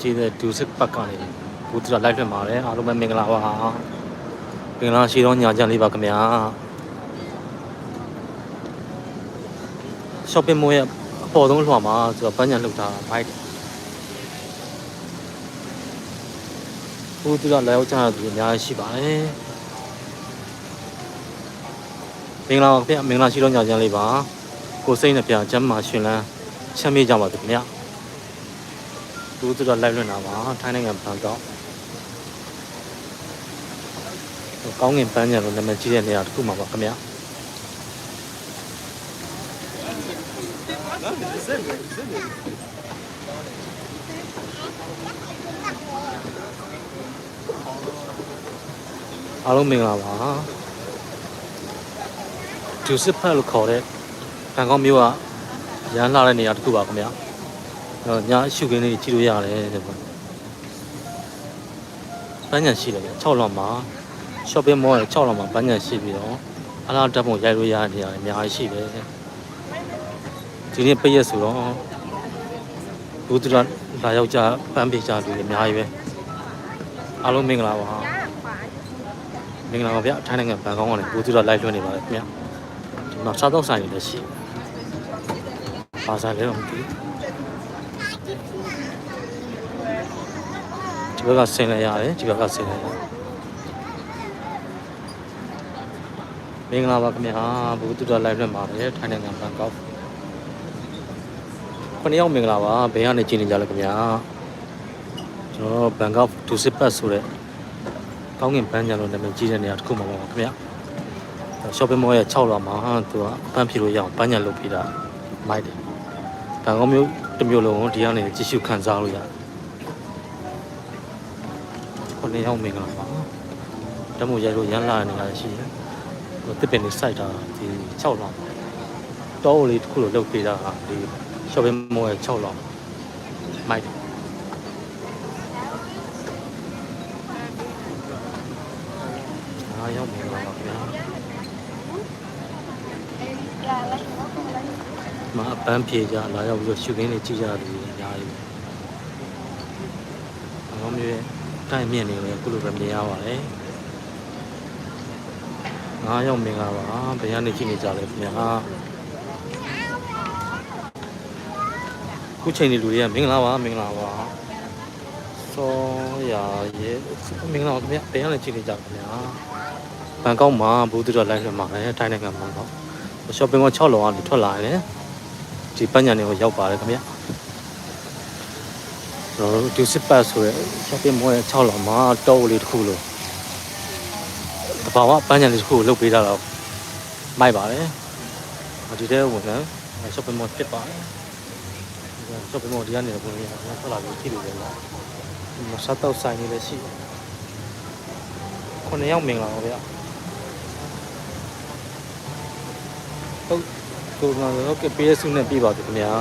ကြီးတဲ့ဒူစစ်ပတ်ကနေဘူးတူတာလိုက်လွှင့်ပါတယ်အားလုံးပဲမင်္ဂလာပါမင်္ဂလာရှိသောညာချမ်းလေးပါခင်ဗျာ shopping mall ရဲ့အပေါ်ဆုံးလွှာမှာသူကပန်းညာလှုပ်တာမိုက်တယ်ဘူးတူတာလာရောက်ကြတဲ့သူအများကြီးရှိပါတယ်မင်္ဂလာပါခင်ဗျာမင်္ဂလာရှိသောညာချမ်းလေးပါကိုစိတ်နှပြချမ်းမာရှင်လန်းချမ်းမြေ့ကြပါစေခင်ဗျာ သူတို့တော့လိုက်လွှင့်တာပါထိုင်းနိုင်ငံဘန်ကောက်ကောင်းငင်ပန်းညံလို့နာမည်ကြီးတဲ့နေရာတစ်ခုမှာပါခင်ဗျာအားလုံးမင်္ဂလာပါဒူစစ်ဖက်လို့ခေါ်တဲ့ဘန်ကောက်မြို့ကရန်လာတဲ့နေရာတစ်ခုပါခင်ဗျာတော့ ညအရှုခင်းလေးကြည့်လို့ရတယ်တဲ့ပေါ့ပန်းညံရှိတယ်ဗျ6လောက်မှာ shopping mall ရဲ့6လောက်မှာပန်းညံရှိပြီးတော့အလားတက်ပုံရိုက်လို့ရတဲ့နေရာတွေအများကြီးရှိတယ်ဒီနေ့ပိတ်ရက်ဆိုတော့ဘူးတူလာလာရောက်ကြပန်းပေးကြလူတွေအများကြီးပဲအားလုံးမင်္ဂလာပါမင်္ဂလာပါဗျထိုင်းနိုင်ငံဘန်ကောက်ကနေဘူးတူလာလိုက်လွှင့်နေပါတယ်ခင်ဗျဒီမှာစားတော့ဆိုင်တွေလည်းရှိဘာသာလဲတော့မသိဘူး ဒီဘက်ကဆင်းလဲရတယ်ဒီဘက်ကဆင်းလဲရတယ်မင်္ဂလာပါခင်ဗျာဘူးတူတာ live နဲ့ပါတယ်ထိုင်းနိုင်ငံဘန်ကောက်ခုနှစ်ယောက်မင်္ဂလာပါဘယ်ကနေကြည့်နေကြလဲခင်ဗျာကျွန်တော်ဘန်ကောက်ဒူစစ်ပတ်ဆိုတဲ့ကောင်းကင်ပန်းကြံလို့နာမည်ကြီးတဲ့နေရာတစ်ခုမှာပါခင်ဗျာ shopping mall ရဲ့6လောက်မှာသူကပန်းဖြေလို့ရအောင်ပန်းကြံလုပ်ပေးတာမိုက်တယ်ဘန်ကောက်မြို့တစ်မြို့လုံးကိုဒီကနေကြည့်ရှုခန်းစားလို့ရတယ် ခုနှစ်ယောက်မင်္ဂလာပါတမို့ရိုက်လို့ရမ်းလာနေတာရှိတယ်ဟိုတစ်ပင်လေးစိုက်တာဒီ6လောက်တောအုပ်လေးတစ်ခုလိုလုပ်ပေးတာဟာဒီ shopping mall ရဲ့6လောက်မိုက်တယ်အားရောက်မင်္ဂလာပါဗျာမအပန်းဖြေကြလာရောက်ပြီးတော့ရှုခင်းလေးကြည့်ကြတယ်အများကြီးပဲအမေမျိုးရဲ့ တိုင်းမြင့်နေလေအခုလိုပဲမြင်ရပါတယ်။ငါးယောက်မင်္ဂလာပါ။ဘယ်ကနေကြည့်နေကြလဲခင်ဗျာ။ခုချိန်ဒီလူတွေကမင်္ဂလာပါမင်္ဂလာပါ။စောရာရဲ့မင်္ဂလာပါခင်ဗျာ။ဘယ်ကနေကြည့်နေကြလဲခင်ဗျာ။ဘန်ကောက်မှာဘူးတူတော်လိုက်လွှင့်မှာပဲတိုင်းနိုင်ငံဘန်ကောက်။ shopping mall 6လောကနေထွက်လာရင်ဒီပညာနေကိုရောက်ပါတယ်ခင်ဗျာ။ ကျွန်တော်တို့ဒီစစ်ပတ်ဆိုရဲ shopping mall ရဲ့6လောက်မှာတောလေးတစ်ခုလို့တဘာဝပန်းချန်လေးတစ်ခုကိုလုပ်ပေးတာတော့မိုက်ပါတယ်ဒီတဲ့ဝင်က shopping mall ဖြစ်ပါတယ် shopping mall ဒီကနေတော့ဘယ်လိုလဲဆက်လာပြီးကြည့်လို့ရတယ်မစားတော့ဆိုင်နေလည်းရှိတယ်ခုနှစ်ယောက်မင်္ဂလာပါဗျာဟုတ်ကိုယ်ကတော့ကပေးစုနဲ့ပြပါပြီခင်ဗျာ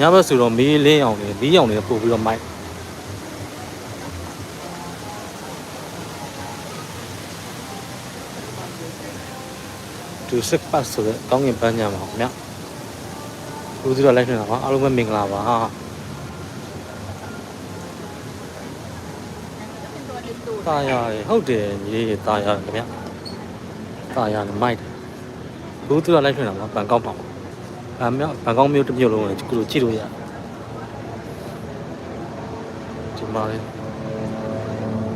ညဘက်ဆိုတော့မီးလင်းအောင်နေမီးအောင်နေပို့ပြီးတော့မိုက်သူစစ်ပတ်ဆိုတော့ကောင်းကင်ပန်းညံပါခင်ဗျလူစီတော့လိုက်နေတာပါအားလုံးပဲမင်္ဂလာပါตาရတယ်ဟုတ်တယ်ညီလေးตาရတယ်ခင်ဗျตาရတယ်မိုက်တယ်လူစီတော့လိုက်နေတာပါဘန်ကောက်ပါ ဘန်မြောက်ဘန်ကောက်မြို့တစ်မြို့လုံးကိုကုလိုကြည့်လို့ရတယ်ဒီမှာလေ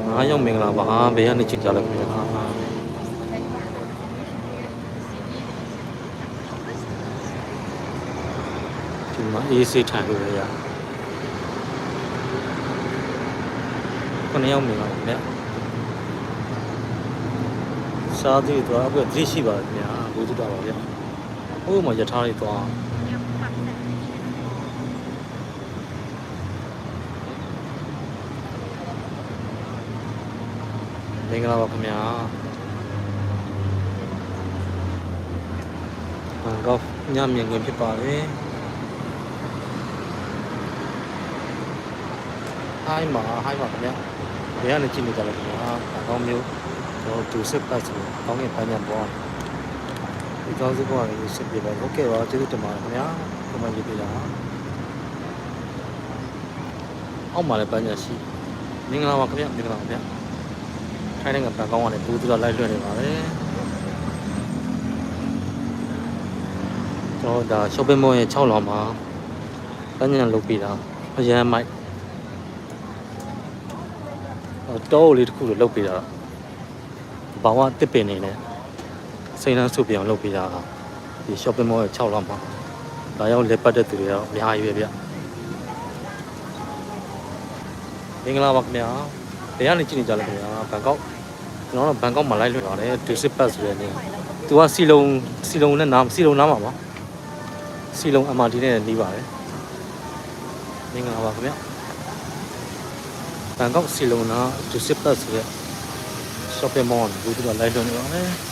အားရောက်မင်္ဂလာပါဘယ်ကနေကြည့်ကြလဲခင်ဗျာဒီမှာအေးစိတ်ထိုင်လို့ရခုနှစ်ယောက်မင်္ဂလာပါခင်ဗျာစားသေးတော့အခုသိရှိပါတယ်ခင်ဗျာဘုသူတော်ပါဗျာ ဟိုမှာယထာလေးသွားမင်္ဂလာပါခင်ဗျာဘန်ကောက်ညမြင်ခွင့်ဖြစ်ပါတယ်ဟိုင်းမှာဟိုင်းပါခင်ဗျာဘယ်ကနေကြည့်နေကြလဲခင်ဗျာဘန် ကောက်မြို့တော့သူစစ်ပတ်ဆိုကောင်းကင်ပန်းညံပေါ်ဒီကောင်းစုပေါ်ကနေစစ်ပြပါဟုတ်ကဲ့ပါကျေးဇူးတင်ပါတယ်ခင်ဗျာဒီမှာရေးပြတာအောက်မှာလည်းပန်းညာရှိမင်္ဂလာပါခင်ဗျမင်္ဂလာပါခင်ဗျထိုင်းနိုင်ငံဘန်ကောက်ကနေဘူးသူကလိုက်လွှင့်နေပါတယ်ကျွန်တော်ဒါ shopping mall ရဲ့6လောင်မှာပန်းညာလုပ်ပြီးတာအရန်မိုက်တောလေးတစ်ခုလိုလုပ်ပြီးတာဘောင်ကတစ်ပင်နေနဲ့ စိတ်နှမ်းစုပြအောင်လုပ်ပြီးတာဒီ shopping mall ရဲ့6လောင်မှာဒါရောက်လက်ပတ်တဲ့သူတွေတော့အများကြီးပဲဗျမင်္ဂလာပါခင်ဗျာဘယ်ကနေကြည့်နေကြလဲခင်ဗျာဘန်ကောက်ကျွန်တော်တို့ဘန်ကောက်မှာလိုက်လွှင့်ပါတယ်ဒူစစ်ပတ်ဆိုတဲ့နေသူကစီလုံးစီလုံးနဲ့နားစီလုံးနားမှာပါစီလုံး MRT နဲ့နီးပါတယ်မင်္ဂလာပါခင်ဗျာဘန်ကောက်စီလုံးနားဒူစစ်ပတ်ဆိုတဲ့ shopping mall ကိုသူကလိုက်လွှင့်နေပါတယ်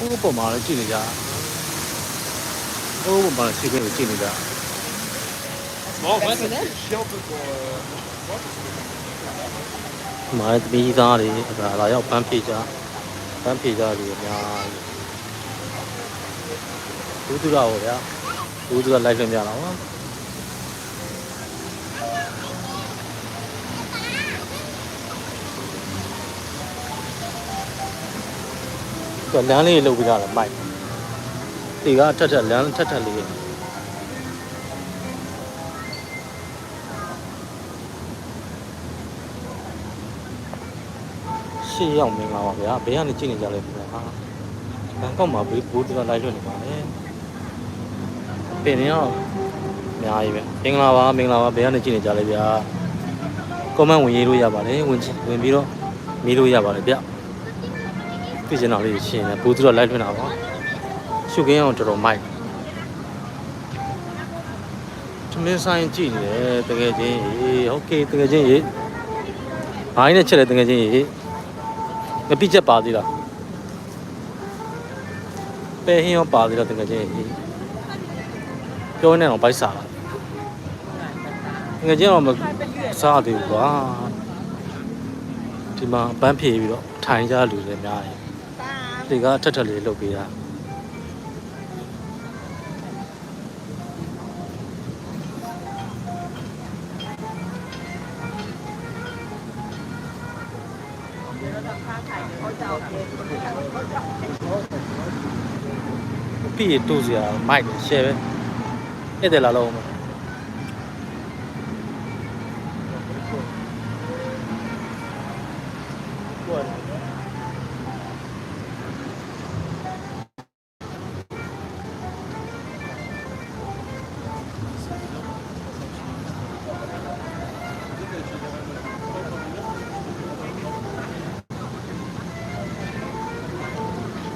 ဟိုပုံမှာလည်းကြည့်နေကြဟိုပုံမှာစီးခွင့်ကိုကြည့်နေကြ Bon, ouais, c'est chiant un peu pour. euh, မာရသမီးသားတွေဒါလာရောက်ပန်းဖြေကြပန်းဖြေကြတွေအများကြီးဘူးသူရဟောဗျာဘူးသူရလိုက်လွှင့်ပြတာပါ ကလမ်းလေးလုတ်ပြကြတယ်မိုက်ဒီကအထက်ထက်လမ်းထက်ထက်လေးရှေ့ရောက်မင်္ဂလာပါဗျာဘေးကနေကြည့်နေကြလဲဗျာဟာဘန်ကောက်မှာဘူးဘူးသူရလိုက်လွှင့်နေပါလေပင်ရောအများကြီးပဲမင်္ဂလာပါမင်္ဂလာပါဘေးကနေကြည့်နေကြလဲဗျာကွန်မန့်ဝင်ရေးလို့ရပါတယ်ဝင်ကြည့်ဝင်ပြီးတော့မီးလို့ရပါတယ်ဗျ ပြည့်ချင်တော်လေးရှင်းတယ်ဘူးသူရလိုက်လွှင့်တာပါရှုခင်းအောင်တော်တော်မိုက်သမင်းဆိုင်ကြည့်နေတယ်တကယ်ချင်းရေโอเคတကယ်ချင်းရေဘာင်းနဲ့ချက်လဲတကယ်ချင်းရေမပြစ်ချက်ပါသေးလားပဲဟင်းရောပါသေးလားတကယ်ချင်းရေပြောနေတော့ဘိုက်စားတာတကယ်ချင်းတော့မစားသေးဘူးကွာဒီမှာပန်းဖြေပြီးတော့ထိုင်ကြလူတွေအများကြီး ဒီကအထက်ထက်လေးလုပ်ပေးတာပြည့်တူစရာမိုက်တယ်ရှယ်ပဲအဲ့တယ်လာလုံးမ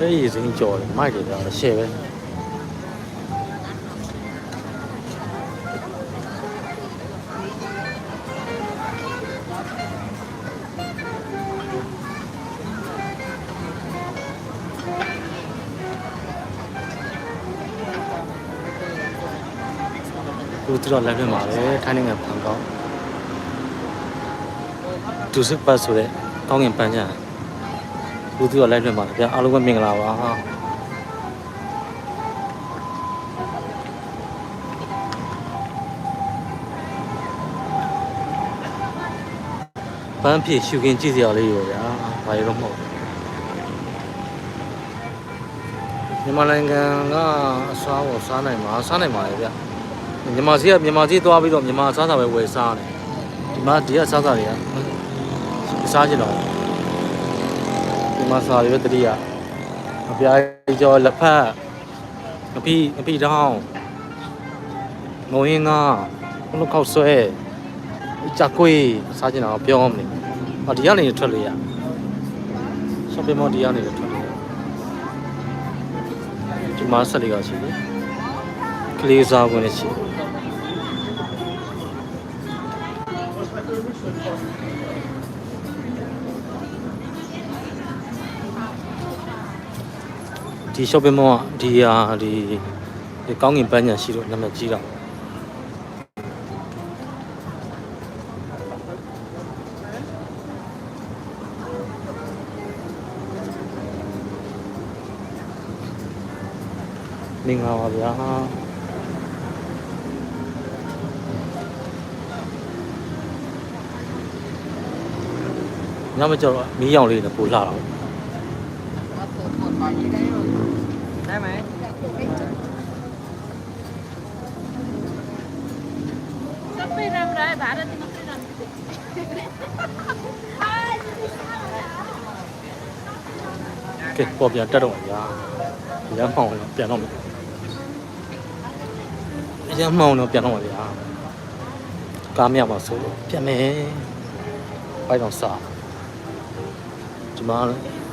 အဲ့ဒီစင်းကြော်တယ်မိုက်တယ်ကြာရှယ်ပဲသူတို့တော့လက်ပြမှာပဲထိုင်းနိုင်ငံဖန်ကောက်ဒူစစ်ပတ်ဆိုတဲ့ကောင်းကင်ပန်းချံ သူတို့တော့လက်ပြမှာဗျာအားလုံးပဲမင်္ဂလာပါပန်းဖြည့်ရှုခင်းကြည့်စရာလေးရောဗျာဘာရတော့မဟုတ်ဘူးမြန်မာနိုင်ငံကအစားကိုစားနိုင်မှာစားနိုင်ပါလေဗျမြန်မာစီကမြန်မာစီသွားပြီးတော့မြန်မာစားစာပဲဝယ်စားတယ်ဒီမှာဒီကစားစာတွေကမစားကြတော့ဒီ မှာစားတွေပဲတတိယအပြားကြီးကျော်လက်ဖက်အပီအပီတောင်းငုံရင်းကဘုလုံးခောက်ဆွဲကြက်ကွေးစားကြတော့ပြောမနေအော်ဒီကနေထွက်လို့ရ shopping mall ဒီကနေထွက်လို့ရဒီမှာဆက်လေးကရှိတယ်ကလေးစားခွင့်လည်းရှိတယ် ဒီ shopping mall ကဒီဟာဒီဒီကောင်းကင်ပန်းညာရှိလို့နာမည်ကြီးတာမင်္ဂလာပါဗျာညမကျတော့မီးရောင်လေးနဲ့ပို့လာတော့ မယ်စပီရမ်ရာဘာရတိမခရမ်ကဲပေါ်ပြန်တက်တော့ညာရမ်းမှောင်တော့ပြန်တော့မယ်ရမ်းမှောင်တော့ပြန်တော့မယ်ဗျာကားမရပါဆိုတော့ပြန်မယ်ဘိုက်တော့စားဒီမှာ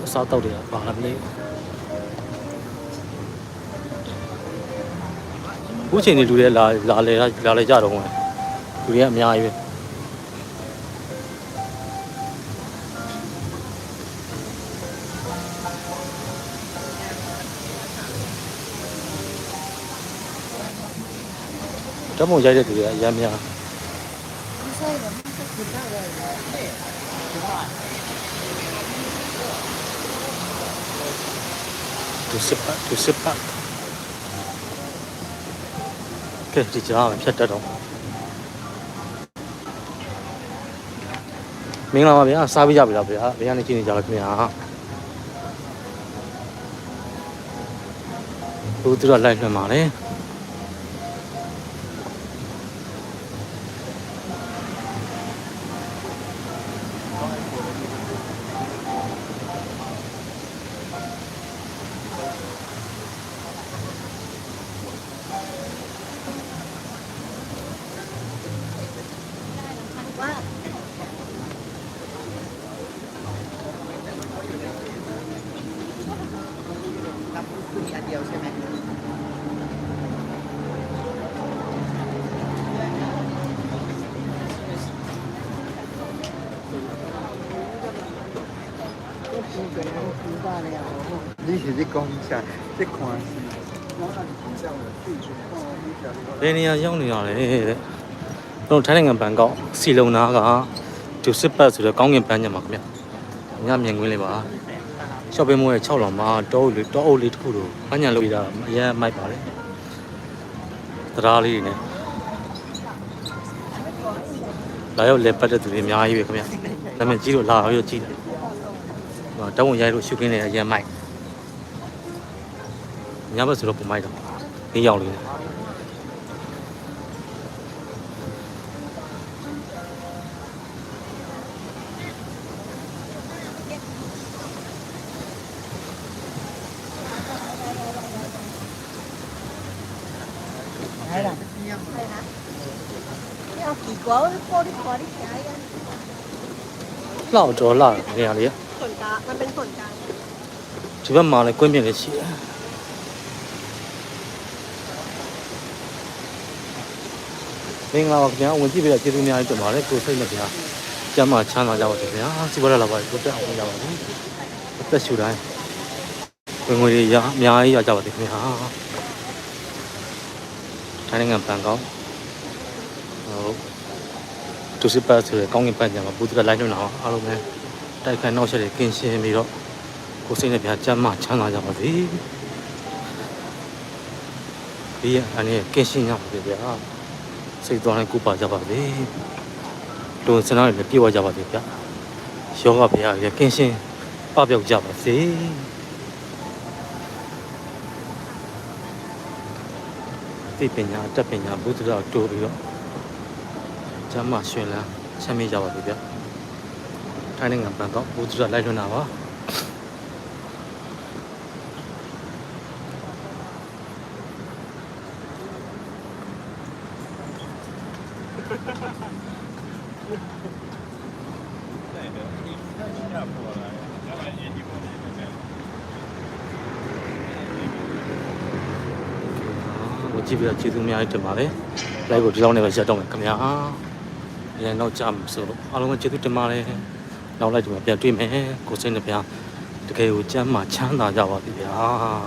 အစားတောက်တွေကပါလာပြီ ခုချိန်ဒီလူတွေလာလာလေလာလေကြတော့ဝင်လူတွေကအများကြီးပဲဓာတ်ပုံရိုက်တဲ့သူတွေကအများများသူစစ်ပတ်သူစစ်ပတ် ကဲဒီကြားမှာဖြတ်တတ်တော့မင်္ဂလာပါဗျာစားပြီးကြပြီလားဗျာဘယ်ကနေကြည့်နေကြလဲခင်ဗျာဘူးသူတော့လိုက်လွှင့်ပါလေ ရေစစ်ကောင်းကြီးချာစစ်ခွန်စီဘယ်နေရာရောက်နေရလဲတဲ့တို့ထိုင်းနိုင်ငံဘန်ကောက်စီလုံနာကဒူစစ်ပတ်ဆိုတဲ့ကောင်းကင်ပန်းညံမှာခင်ဗျညမြင်ကွင်းလေးပါ shopping mall ရဲ့6လောင်မှာတောအုပ်လေးတောအုပ်လေးတစ်ခုတို့ပန်းညံလို့ရတာအရင်မိုက်ပါတယ်တရားလေးတွေနဲ့လာရောက်လဲပတ်တဲ့သူတွေအများကြီးပဲခင်ဗျ။ဒါပေမဲ့ကြီးလို့လာရောက်ကြီးတယ်။ဟိုတောင်းဝန်ရိုက်လို့ရှုခင်းနေတဲ့အရင်မိုက်။ 你不要学不买的，你叫你。谁？你好奇怪，玻？老着了，哪里呀？来改变历。 မင်္ဂလာပါခင်ဗျာဝင်ကြည့်ပြတဲ့ကျေးဇူးအများကြီးတင်ပါတယ်ကိုစိတ်နဲ့ဗျာကျမ်းမာချမ်းသာကြပါစေခင်ဗျာစီးပွားရလာပါကိုတက်အောင်ကြပါစေအသက်ရှူတိုင်းဝင်ငွေတွေရအများကြီးရကြပါစေခင်ဗျာထိုင်းနိုင်ငံဘန်ကောက်ဟုတ်တူစစ်ပတ်ဆိုရယ်ကောင်းကင်ပန်းကြမှာပူတူလိုက်လွှင့်လာအောင်အားလုံးပဲတိုက်ခိုက်နောက်ဆက်တွေကင်းရှင်းပြီးတော့ကိုယ်စိတ်နဲ့ပြချမ်းမချမ်းသာကြပါစေဒီရအနေကင်းရှင်းကြပါစေဗျာ စိတ်သွားနဲ့ကိုပါကြပါစေလူစနာတွေလည်းပြေဝကြပါစေဗျာယောဂဗျာရကင်းရှင်းပပျောက်ကြပါစေသိပညာအတတ်ပညာဘုဒ္ဓတော်တိုးပြီးတော့ချမ်းမရှင်လန်းချမ်းမြေ့ကြပါစေဗျာထိုင်းနိုင်ငံဘန်ကောက်ဘုဒ္ဓတော်လိုက်လွှင့်တာပါ ဟိုကြည့် ပြီးတော့ကျေးဇူးအများကြီးတင်ပါတယ်။ live ကိုဒီလောက်နဲ့ပဲရပ်တော့မယ်ခင်ဗျာ။အဲနောက်ကြမှာဆိုတော့အားလုံးပဲကျေးဇူးတင်ပါတယ်။နောက်လိုက်ဒီမှာပြန်တွေ့မယ်။ကိုစိတ်နဲ့ဗျာတကယ်ကိုကျမ်းမာချမ်းသာကြပါစေဗျာ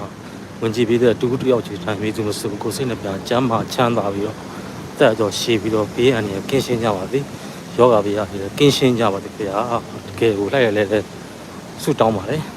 ။ဝင်ကြည့်ပြီးတဲ့တူတူယောက်ချီတိုင်းမိသူမဆိုကိုစိတ်နဲ့ဗျာကျမ်းမာချမ်းသာပြီးတော့တက်တော့ရှည်ပြီးတော့ဘေးအန္တရာယ်ကင်းရှင်းကြပါစေ။ယောဂဗျာကင်းရှင်းကြပါစေဗျာ။တကယ်ကိုလိုက်ရလဲလဲဆုတောင်းပါတယ်။